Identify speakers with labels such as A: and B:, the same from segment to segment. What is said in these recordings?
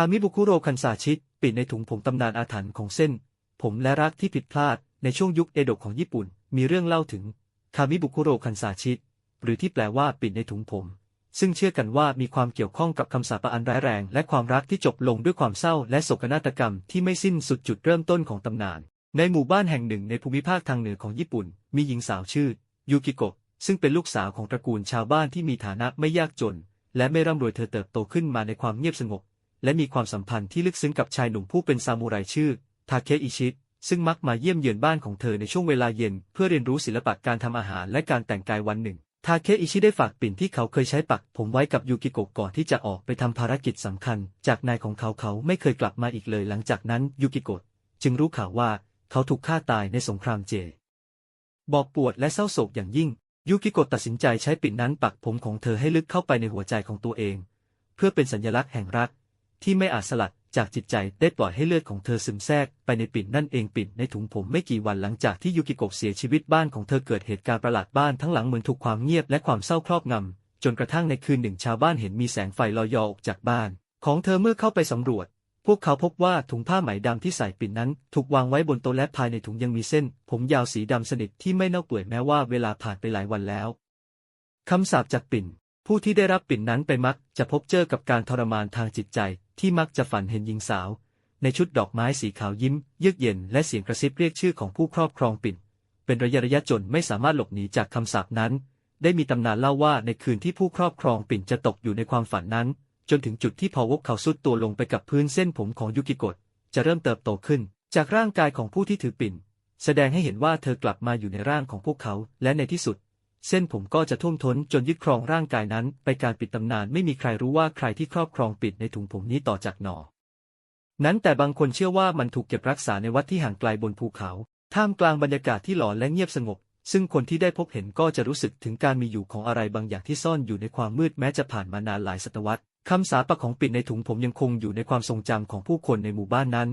A: ามิบุคุโรคันซาชิปิดในถุงผมตำนานอาถรรพ์ของเส้น ผมและรักที่ผิดพลาดในช่วงยุคเอโดะของญี่ปุ่น มีเรื่องเล่าถึงคามิบุคุโรคันซาชิหรือที่แปลว่าปิดในถุงผม ซึ่งเชื่อกันว่ามีความเกี่ยวข้องกับคำสาปอันร้ายแรง และความรักที่จบลงด้วยความเศร้าและโศกนาฏกรรมที่ไม่สิ้นสุดจุดเริ่มต้นของตำนาน ในหมู่บ้านแห่งหนึ่งในภูมิภาคทางเหนือของญี่ปุ่น มีหญิงสาวชื่อ ยูกิโกะซึ่งเป็นลูกสาวของตระกูลชาวบ้านที่มีฐานะไม่ยากจน และไม่ร่ำรวยเธอเติบโตขึ้นมาในความเงียบสงบ และมีความสัมพันธ์ที่ลึกซึ้งกับชายหนุ่มผู้เป็นซามูไรชื่อ ทาเคอิชิ ซึ่งมักมาเยี่ยมเยือนบ้านของเธอในช่วงเวลาเย็น เพื่อเรียนรู้ศิลปะการทำอาหารและการแต่งกายวันหนึ่ง ทาเคอิชิได้ฝากปิ่นที่เขาเคยใช้ปัก ผมไว้กับยูกิโกะก่อนที่จะออกไปทำภารกิจสำคัญ จากนายของเขาเขาไม่เคยกลับมาอีกเลย หลังจากนั้นยูกิโกะจึงรู้ข่าวว่าเขาถูกฆ่าตายในสงครามเจ บอกปวดและเศร้าโศกอย่างยิ่ง ยูกิโกะตัดสินใจใช้ปิ่นนั้นปักผมของเธอให้ลึกเข้าไปในหัวใจของตัวเอง เพื่อเป็นสัญลักษณ์แห่งรัก ที่ไม่อาจสลัดจากจิตใจได้ปล่อยให้เลือดของเธอซึมแทรกไปในปิ่นนั่นเองปิ่นในถุงผมไม่กี่วันหลังจากที่ยูกิโกะเสียชีวิตบ้านของเธอเกิดเหตุการณ์ประหลาดบ้านทั้งหลังเหมือนถูกความเงียบและความเศร้าครอบงำจนกระทั่งในคืนหนึ่งชาวบ้านเห็นมีแสงไฟลอยออกจากบ้าน ของเธอเมื่อเข้าไปสำรวจ พวกเขาพบว่าถุงผ้าไหมดำที่ใส่ปิ่นนั้น ถูกวางไว้บนโต๊ะและภายในถุงยังมีเส้น ผมยาวสีดำสนิทที่ไม่เน่าเปื่อยแม้ว่าเวลาผ่านไปหลายวันแล้วคำสาปจากปิ่น ผู้ที่ได้รับปิ่นนั้นไปมักจะพบเจอกับการทรมานทางจิตใจ ที่มักจะฝันเห็นหญิงสาว ในชุดดอกไม้สีขาวยิ้ม เยือกเย็นและเสียงกระซิบเรียกชื่อของผู้ครอบครองปิ่น เป็นระยะระยะจนไม่สามารถหลบหนีจากคำสาปนั้น ได้มีตำนานเล่าว่าในคืนที่ผู้ครอบครองปิ่นจะตกอยู่ในความฝันนั้น จนถึงจุดที่พอวกเขาสุดตัวลงไปกับพื้นเส้นผมของยุกิโกะจะเริ่มเติบโตขึ้น จากร่างกายของผู้ที่ถือปิ่น แสดงให้เห็นว่าเธอกลับมาอยู่ในร่างของพวกเขาและในที่สุด เส้นผมก็จะท่วมท้นจนยึดครองร่างกายนั้น ไปการปิดตำนานไม่มีใครรู้ว่าใครที่ครอบครองปิดในถุงผมนี้ต่อจากหนอ นั้นแต่บางคนเชื่อว่ามันถูกเก็บรักษาในวัดที่ห่างไกลบนภูเขา ท่ามกลางบรรยากาศที่หลอนและเงียบสงบ ซึ่งคนที่ได้พบเห็นก็จะรู้สึกถึงการมีอยู่ของอะไรบางอย่างที่ซ่อนอยู่ในความมืดแม้จะผ่านมานานหลายศตวรรษคำสาปของปิดในถุงผมยังคงอยู่ในความทรงจำของผู้คนในหมู่บ้านนั้น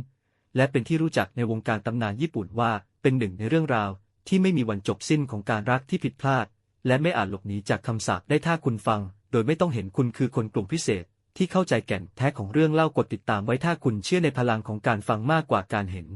A: และเป็นที่รู้จักในวงการตำนานญี่ปุ่นว่าเป็นหนึ่งในเรื่องราว ที่ไม่มีวันจบสิ้นของการรักที่ผิดพลาด และไม่อาจหลบหนีจากคำสาปได้ถ้าคุณฟัง โดยไม่ต้องเห็นคุณคือคนกลุ่มพิเศษ ที่เข้าใจแก่นแท้ของเรื่องเล่ากดติดตามไว้ถ้าคุณเชื่อในพลังของการฟังมากกว่าการเห็น